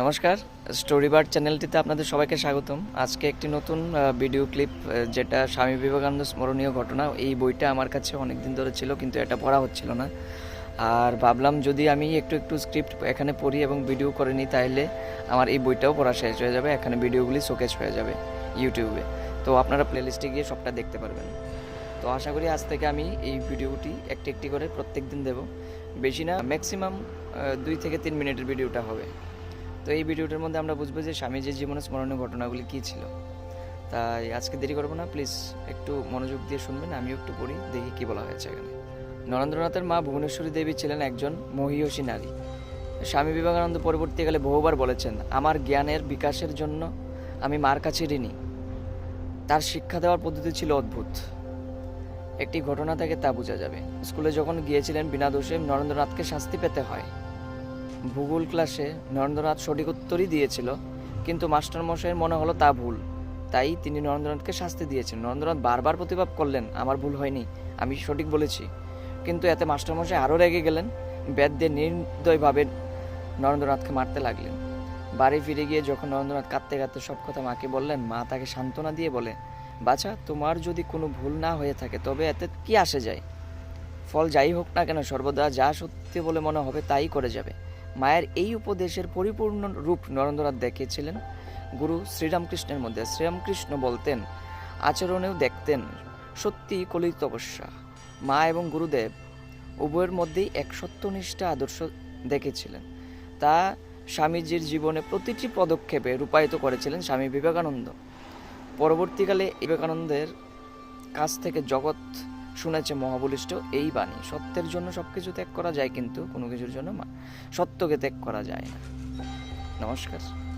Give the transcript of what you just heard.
নমস্কার story bird চ্যানেলটিতে আপনাদের সবাইকে স্বাগতম। আজকে একটি নতুন ভিডিও ক্লিপ যেটা স্বামী বিবেকানন্দ স্মরণীয় ঘটনা। এই বইটা আমার কাছে অনেক দিন ধরে ছিল, কিন্তু এটা পড়া হচ্ছিল না। আর ভাবলাম যদি আমি একটু একটু স্ক্রিপ্ট এখানে পড়ি এবং ভিডিও করে নিই, তাহলে আমার এই বইটাও পড়া শেষ হয়ে যাবে। এখানে ভিডিওগুলি শোকেস হয়ে যাবে ইউটিউবে তো আপনারা প্লেলিস্টে গিয়ে সবটা দেখতে পারবেন। তো আশা করি আজ থেকে আমি এই ভিডিওটি একটি একটি করে প্রত্যেক দিন দেবো। বেশি না ম্যাক্সিমাম দুই থেকে তিন মিনিটের ভিডিওটা হবে। তো এই ভিডিওটার মধ্যে আমরা বুঝব যে স্বামীজির জীবনের স্মরণীয় ঘটনাগুলি কী ছিল। তাই আজকে দেরি করব না, প্লিজ একটু মনোযোগ দিয়ে শুনবেন, আমিও একটু পড়ি, দেখি কী বলা হয়েছে এখানে। নরেন্দ্রনাথের মা ভুবনেশ্বরী দেবী ছিলেন একজন মহিয়সী নারী। স্বামী বিবেকানন্দ পরবর্তীকালে বহুবার বলেছেন, আমার জ্ঞানের বিকাশের জন্য আমি মার কাছে ঋণী। তার শিক্ষা দেওয়ার পদ্ধতি ছিল অদ্ভুত। একটি ঘটনা থেকে তা বোঝা যাবে। স্কুলে যখন গিয়েছিলেন বিনা দোষে, নরেন্দ্রনাথকে শাস্তি পেতে হয়। ভূগোল ক্লাসে নরেন্দ্রনাথ সঠিক উত্তরই দিয়েছিল, কিন্তু মাস্টারমশাইয়ের মনে হলো তা ভুল। তাই তিনি নরেন্দ্রনাথকে শাস্তি দিয়েছেন। নরেন্দ্রনাথ বারবার প্রতিবাদ করলেন, আমার ভুল হয়নি, আমি সঠিক বলেছি। কিন্তু এতে মাস্টারমশাই আরও রেগে গেলেন বেদ দিয়ে নির্দয়ভাবে নরেন্দ্রনাথকে মারতে লাগলেন। বাড়ি ফিরে গিয়ে যখন নরেন্দ্রনাথ কাঁদতে কাঁদতে সব কথা মাকে বললেন, মা তাকে সান্ত্বনা দিয়ে বলে, বাছা, তোমার যদি কোনো ভুল না হয়ে থাকে, তবে এতে কি আসে যায়? ফল যাই হোক না কেন, সর্বদা যা সত্যি বলে মনে হবে তাই করে যাবে। মায়ের এই উপদেশের পরিপূর্ণ রূপ নরেন্দ্রনাথ দেখিয়েছিলেন। গুরু শ্রীরামকৃষ্ণের মধ্যে। শ্রীরামকৃষ্ণ বলতেন, আচরণেও দেখতেন সত্যি কলিত তপস্যা মা এবং গুরুদেব উভয়ের মধ্যেই এক সত্যনিষ্ঠা আদর্শ দেখেছিলেন। তা স্বামীজির জীবনে প্রতিটি পদক্ষেপে রূপায়িত করেছিলেন স্বামী বিবেকানন্দ। পরবর্তীকালে বিবেকানন্দের কাছ থেকে জগৎ শুনেছে মহাবলিষ্ঠ, এই বাণী, সত্যের জন্য সবকিছু ত্যাগ করা যায় কিন্তু কোনো কিছুর জন্য সত্যকে ত্যাগ করা যায় না। নমস্কার।